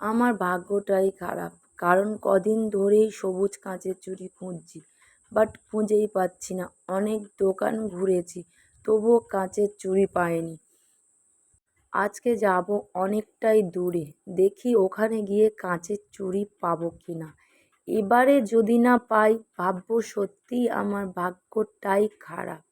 আমার ভাগ্যটাই খারাপ। কারণ কদিন ধরেই সবুজ কাঁচের চুড়ি খুঁজছি, বাট খুঁজেই পাচ্ছি না। অনেক দোকান ঘুরেছি, তবুও কাঁচের চুড়ি পাইনি। আজকে যাব অনেকটাই দূরে, দেখি ওখানে গিয়ে কাঁচের চুড়ি পাবো কি না এবারে যদি না পাই, ভাববো সত্যিই আমার ভাগ্যটাই খারাপ।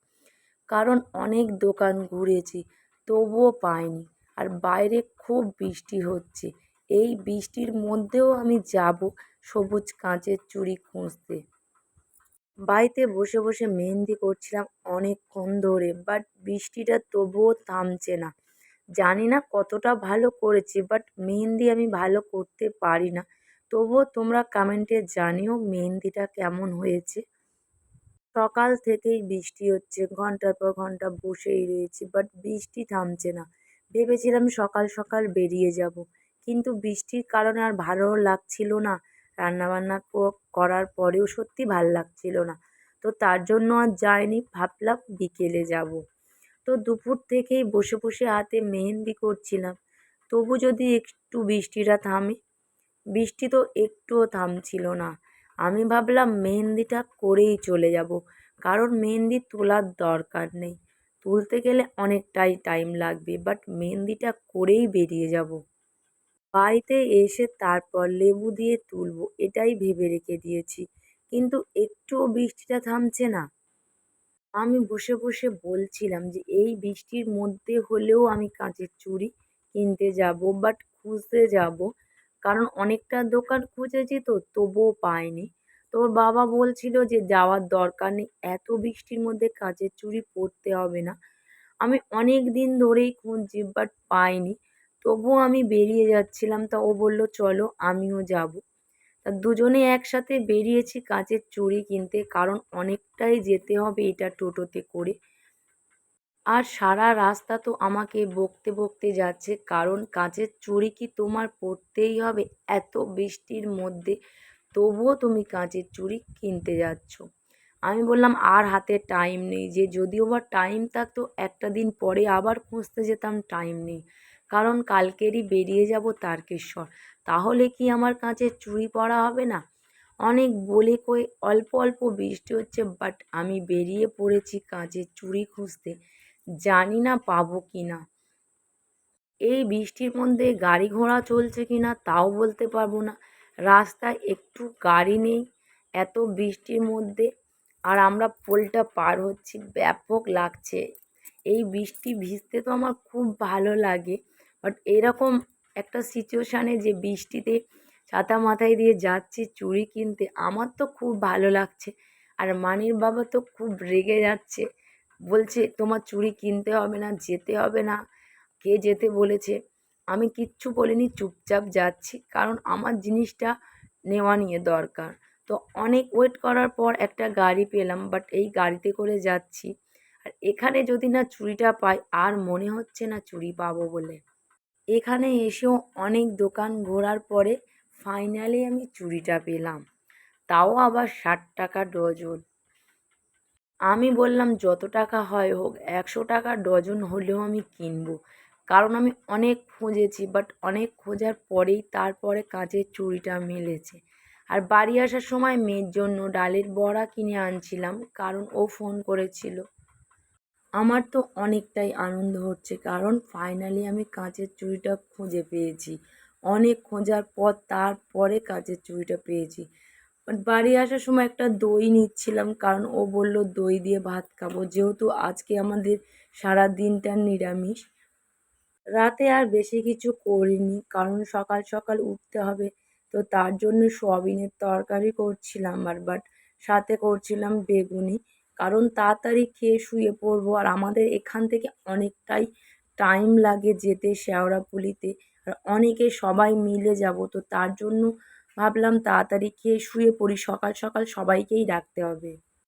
কারণ অনেক দোকান ঘুরেছি, তবুও পাইনি। আর বাইরে খুব বৃষ্টি হচ্ছে এই বৃষ্টির মধ্যেও আমি যাব সবুজ কাঁচের চুড়ি খুঁজতে। বাড়িতে বসে বসে মেহেন্দি করছিলাম অনেকক্ষণ ধরে বাট বৃষ্টিটা তবুও থামছে না। জানি না কতটা ভালো করেছি বাট মেহেন্দি আমি ভালো করতে পারি না। তবুও তোমরা কমেন্টে জানিও মেহেন্দিটা কেমন হয়েছে। সকাল থেকেই বৃষ্টি হচ্ছে, ঘণ্টার পর ঘণ্টা বসেই রয়েছি বাট বৃষ্টি থামছে না। ভেবেছিলাম সকাল সকাল বেরিয়ে যাব। কিন্তু বৃষ্টির কারণে আর ভালোও লাগছিল না। রান্নাবান্না করার পরেও সত্যি ভালো লাগছিল না। তো তার জন্য আর যাইনি, ভাবলাম বিকেলে যাব। তো দুপুর থেকেই বসে বসে হাতে মেহেন্দি করছিলাম। তবু যদি একটু বৃষ্টিটা থামে, বৃষ্টি তো একটুও থামছিল না। আমি ভাবলাম মেহেন্দিটা করেই চলে যাব, কারণ মেহেন্দি তোলার দরকার নেই। তুলতে গেলে অনেকটাই টাইম লাগবে বাট মেহেন্দিটা করেই বেরিয়ে যাব। বাড়িতে এসে তারপর লেবু দিয়ে তুলব, এটাই ভেবে রেখে দিয়েছি। কিন্তু একটুও বৃষ্টিটা থামছে না। আমি বসে বসে বলছিলাম যে, এই বৃষ্টির মধ্যে হলেও আমি কাঁচের চুড়ি কিনতে যাব বাট খুঁজতে যাব। কারণ অনেকটা দোকান খুঁজেছি তো, তবুও পাইনি। তোর বাবা বলছিল যে, যাওয়ার দরকার নেই, এত বৃষ্টির মধ্যে কাঁচের চুড়ি পরতে হবে না। আমি অনেক দিন ধরেই খুঁজছি বাট পাইনি। তবুও আমি বেরিয়ে যাচ্ছিলাম। তা ও বলল, চলো, আমিও যাব। তা দুজনে একসাথে বেরিয়েছি কাঁচের চুড়ি কিনতে, কারণ অনেকটাই যেতে হবে এটা টোটোতে করে। আর সারা রাস্তা তো আমাকে বকতে বকতে যাচ্ছে, কারণ কাঁচের চুড়ি কি তোমার পরতেই হবে এত বৃষ্টির মধ্যে? তবুও তুমি কাঁচের চুড়ি কিনতে যাচ্ছ। আমি বললাম, আর হাতে টাইম নেই। যে যদিও বা টাইম থাকতো, একটা দিন পরে আবার খুঁজতে যেতাম টাইম নেই। কারণ কালকেরই বেরিয়ে যাব তারকেশ্বর। তাহলে কি আমার কাঁচের চুড়ি পরা হবে না? অনেক বলে কয়ে অল্প অল্প বৃষ্টি হচ্ছে বাট আমি বেরিয়ে পড়েছি কাঁচের চুড়ি খুঁজতে। জানি না পাবো কি না। এই বৃষ্টির মধ্যে গাড়ি ঘোড়া চলছে কি না তাও বলতে পারব না। রাস্তায় একটু গাড়ি নেই এত বৃষ্টির মধ্যে, আর আমরা পোলটা পার হচ্ছি। ব্যাপক লাগছে। এই বৃষ্টি ভিজতে তো আমার খুব ভালো লাগে। বাট এরকম একটা সিচুয়েশানে যে বৃষ্টিতে ছাতা মাথায় দিয়ে যাচ্ছি, চুড়ি কিনতে, আমার তো খুব ভালো লাগছে। আর মানির বাবা তো খুব রেগে যাচ্ছে। বলছে, তোমার চুড়ি কিনতে হবে না, যেতে হবে না। কে যেতে বলেছে, আমি কিচ্ছু বলিনি, চুপচাপ যাচ্ছি। কারণ আমার জিনিসটা নেওয়া নিয়ে দরকার। তো অনেক ওয়েট করার পর একটা গাড়ি পেলাম বাট এই গাড়িতে করে যাচ্ছি। আর এখানে যদি না চুড়িটা পাই, আর মনে হচ্ছে না চুড়ি পাবো বলে। এখানে এসেও অনেক দোকান ঘোরার পরে ফাইনালি আমি চুড়িটা পেলাম। তাও আবার ষাট টাকা ডজন। আমি বললাম, যত টাকা হয় হোক, একশো টাকা ডজন হলেও আমি কিনবো। কারণ আমি অনেক খুঁজেছি বাট অনেক খোঁজার পরেই তারপরে কাঁচের চুড়িটা মিলেছে। আর বাড়ি আসার সময় মেয়ের জন্য ডালের বড়া কিনে আনছিলাম, কারণ ও ফোন করেছিল। আমার তো অনেকটাই আনন্দ হচ্ছে, কারণ ফাইনালি আমি কাঁচের চুড়িটা খুঁজে পেয়েছি। অনেক খোঁজার পর তারপরে কাঁচের চুড়িটা পেয়েছি। বাড়ি আসার সময় একটা দই নিচ্ছিলাম, কারণ ও বলল, দই দিয়ে ভাত খাব। যেহেতু আজকে আমাদের সারা দিনটা নিরামিষ। রাতে আর বেশি কিছু করিনি, কারণ সকাল সকাল উঠতে হবে। তো তার জন্য সোয়াবিনের তরকারি করছিলাম আর বাট সাথে করছিলাম বেগুনি। কারণ তাড়াতাড়ি খেয়ে শুয়ে পড়ব। আর আমাদের এখান থেকে অনেকটাই টাইম লাগে যেতে শেওড়াপুলিতে। আর অনেকে সবাই মিলে যাব। তো তার জন্য ভাবলাম তাড়াতাড়ি খেয়ে শুয়ে পড়ি। সকাল সকাল সবাইকেই ডাকতে হবে।